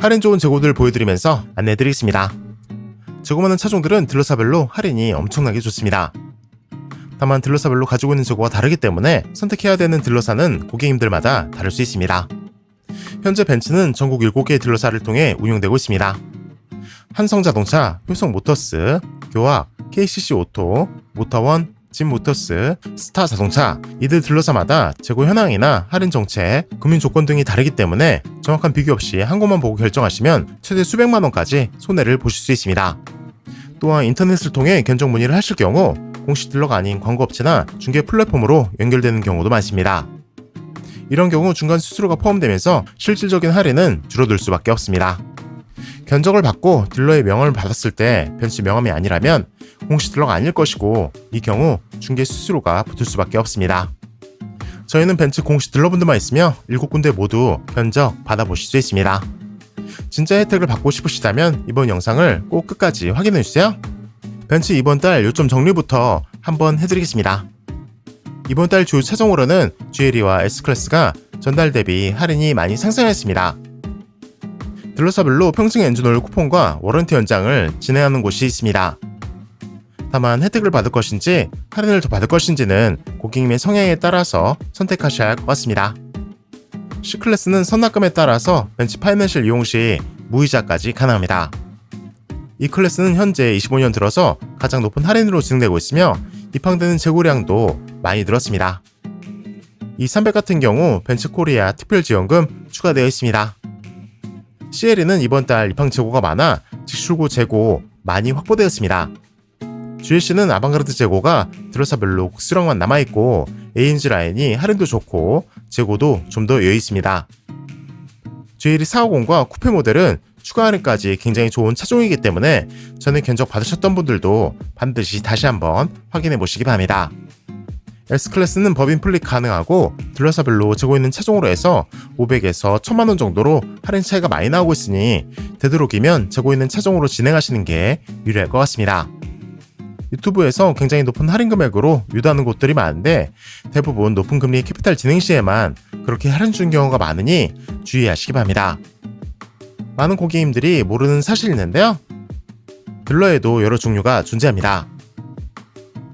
할인 좋은 재고들 보여드리면서 안내해드리겠습니다. 재고 많은 차종들은 딜러사별로 할인이 엄청나게 좋습니다. 다만 딜러사별로 가지고 있는 재고가 다르기 때문에 선택해야 되는 딜러사는 고객님들마다 다를 수 있습니다. 현재 벤츠는 전국 7개의 딜러사를 통해 운영되고 있습니다. 한성자동차, 효성모터스, 교학, KCC 오토, 모터원, 진모터스, 스타 자동차 이들 딜러사마다 재고 현황이나 할인 정책, 금융 조건 등이 다르기 때문에 정확한 비교 없이 한 곳만 보고 결정하시면 최대 수백만 원까지 손해를 보실 수 있습니다. 또한 인터넷을 통해 견적 문의를 하실 경우 공식 딜러가 아닌 광고업체나 중개 플랫폼으로 연결되는 경우도 많습니다. 이런 경우 중간 수수료가 포함되면서 실질적인 할인은 줄어들 수밖에 없습니다. 견적을 받고 딜러의 명함을 받았을 때 벤츠 명함이 아니라면 공식 딜러가 아닐 것이고 이 경우 중개 수수료가 붙을 수밖에 없습니다. 저희는 벤츠 공식 딜러분들만 있으며 7군데 모두 견적 받아보실 수 있습니다. 진짜 혜택을 받고 싶으시다면 이번 영상을 꼭 끝까지 확인해주세요. 벤츠 이번 달 요점 정리부터 한번 해드리겠습니다. 이번 달 주요 차종으로는 GLE와 S클래스가 전달 대비 할인이 많이 상승했습니다. 딜러사별로 평생 엔진오일 쿠폰과 워런티 연장을 진행하는 곳이 있습니다. 다만 혜택을 받을 것인지 할인을 더 받을 것인지는 고객님의 성향에 따라서 선택하셔야 할 것 같습니다. C클래스는 선납금에 따라서 벤츠 파이낸셜 이용 시 무이자까지 가능합니다. 이 클래스는 현재 25년 들어서 가장 높은 할인으로 진행되고 있으며 입항되는 재고량도 많이 늘었습니다. 이 300 같은 경우 벤츠 코리아 특별 지원금 추가되어 있습니다. CLE는 이번 달 입항 재고가 많아 직출고 재고 많이 확보되었습니다. GLC는 아방가르드 재고가 드러사별로 국수량만 남아있고 AMG 라인이 할인도 좋고 재고도 좀 더 여유 있습니다. GLE 450과 쿠페 모델은 추가 할인까지 굉장히 좋은 차종이기 때문에 전에 견적 받으셨던 분들도 반드시 다시 한번 확인해 보시기 바랍니다. S클래스는 법인 플립 가능하고 딜러사별로 재고 있는 차종으로 해서 500에서 1000만원 정도로 할인 차이가 많이 나오고 있으니 되도록이면 재고 있는 차종으로 진행하시는 게 유리할 것 같습니다. 유튜브에서 굉장히 높은 할인 금액으로 유도하는 곳들이 많은데 대부분 높은 금리 캐피탈 진행 시에만 그렇게 할인 주는 경우가 많으니 주의하시기 바랍니다. 많은 고객님들이 모르는 사실이 있는데요. 딜러에도 여러 종류가 존재합니다.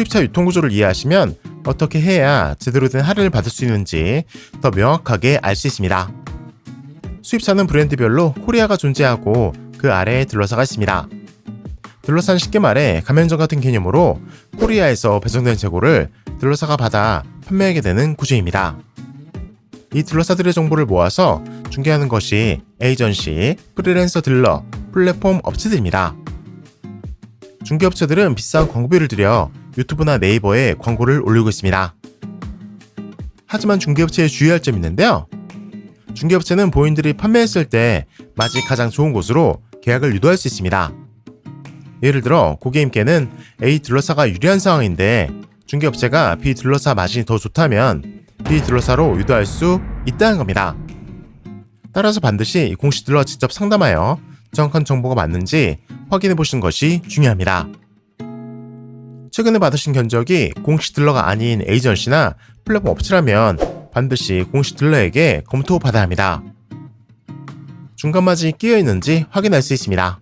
수입차 유통 구조를 이해하시면 어떻게 해야 제대로 된 할인을 받을 수 있는지 더 명확하게 알 수 있습니다. 수입차는 브랜드별로 코리아가 존재하고 그 아래에 딜러사가 있습니다. 딜러사는 쉽게 말해 가맹점 같은 개념으로 코리아에서 배송된 재고를 딜러사가 받아 판매하게 되는 구조입니다. 이 딜러사들의 정보를 모아서 중개하는 것이 에이전시, 프리랜서 딜러, 플랫폼 업체들입니다. 중개업체들은 비싼 광고비를 들여 유튜브나 네이버에 광고를 올리고 있습니다. 하지만 중개업체에 주의할 점이 있는데요. 중개업체는 본인들이 판매했을 때 맛이 가장 좋은 곳으로 계약을 유도할 수 있습니다. 예를 들어 고객님께는 A 딜러사가 유리한 상황인데 중개업체가 B 딜러사 맛이 더 좋다면 B 딜러사로 유도할 수 있다는 겁니다. 따라서 반드시 공식 딜러 직접 상담하여 정확한 정보가 맞는지 확인해 보시는 것이 중요합니다. 최근에 받으신 견적이 공식 딜러가 아닌 에이전시나 플랫폼 업체라면 반드시 공식 딜러에게 검토 받아야 합니다. 중간 마진이 끼어 있는지 확인할 수 있습니다.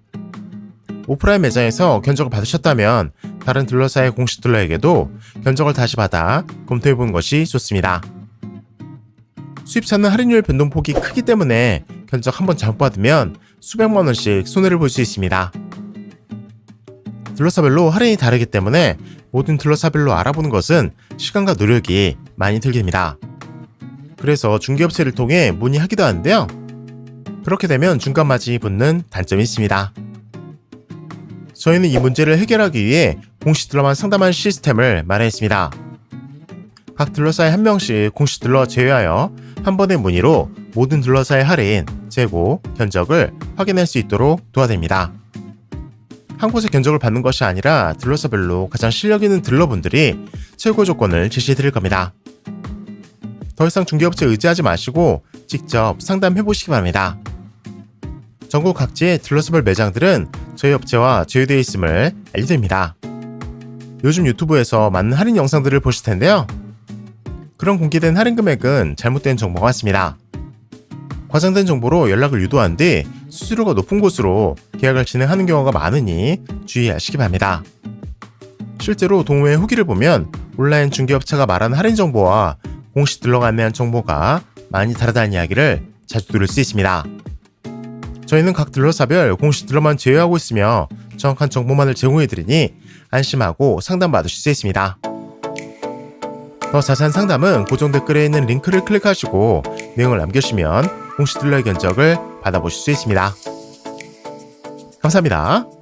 오프라인 매장에서 견적을 받으셨다면 다른 딜러사의 공식 딜러에게도 견적을 다시 받아 검토해 보는 것이 좋습니다. 수입차는 할인율 변동폭이 크기 때문에 견적 한 번 잘못 받으면 수백만 원씩 손해를 볼 수 있습니다. 딜러사별로 할인이 다르기 때문에 모든 딜러사별로 알아보는 것은 시간과 노력이 많이 들깁니다. 그래서 중개업체를 통해 문의하기도 하는데요. 그렇게 되면 중간 마진이 붙는 단점이 있습니다. 저희는 이 문제를 해결하기 위해 공식 딜러만 상담하는 시스템을 마련했습니다. 각 딜러사에 한 명씩 공식 딜러 제외하여 한 번의 문의로 모든 딜러사의 할인, 재고, 견적을 확인할 수 있도록 도와드립니다. 한 곳의 견적을 받는 것이 아니라 딜러사별로 가장 실력 있는 딜러분들이 최고 조건을 제시해 드릴 겁니다. 더 이상 중개업체 의지하지 마시고 직접 상담해 보시기 바랍니다. 전국 각지의 딜러스별 매장들은 저희 업체와 제휴되어 있음을 알려드립니다. 요즘 유튜브에서 많은 할인 영상들을 보실 텐데요. 그런 공개된 할인 금액은 잘못된 정보가 많습니다. 과장된 정보로 연락을 유도한 뒤 수수료가 높은 곳으로 계약을 진행하는 경우가 많으니 주의하시기 바랍니다. 실제로 동호회 후기를 보면 온라인 중개업체가 말하는 할인 정보와 공식 딜러가 안내한 정보가 많이 다르다는 이야기를 자주 들을 수 있습니다. 저희는 각 딜러사별 공식 딜러만 제휴하고 있으며 정확한 정보만을 제공해드리니 안심하고 상담받으실 수 있습니다. 더 자세한 상담은 고정 댓글에 있는 링크를 클릭하시고 내용을 남겨주시면 딜러의 견적을 받아보실 수 있습니다. 감사합니다.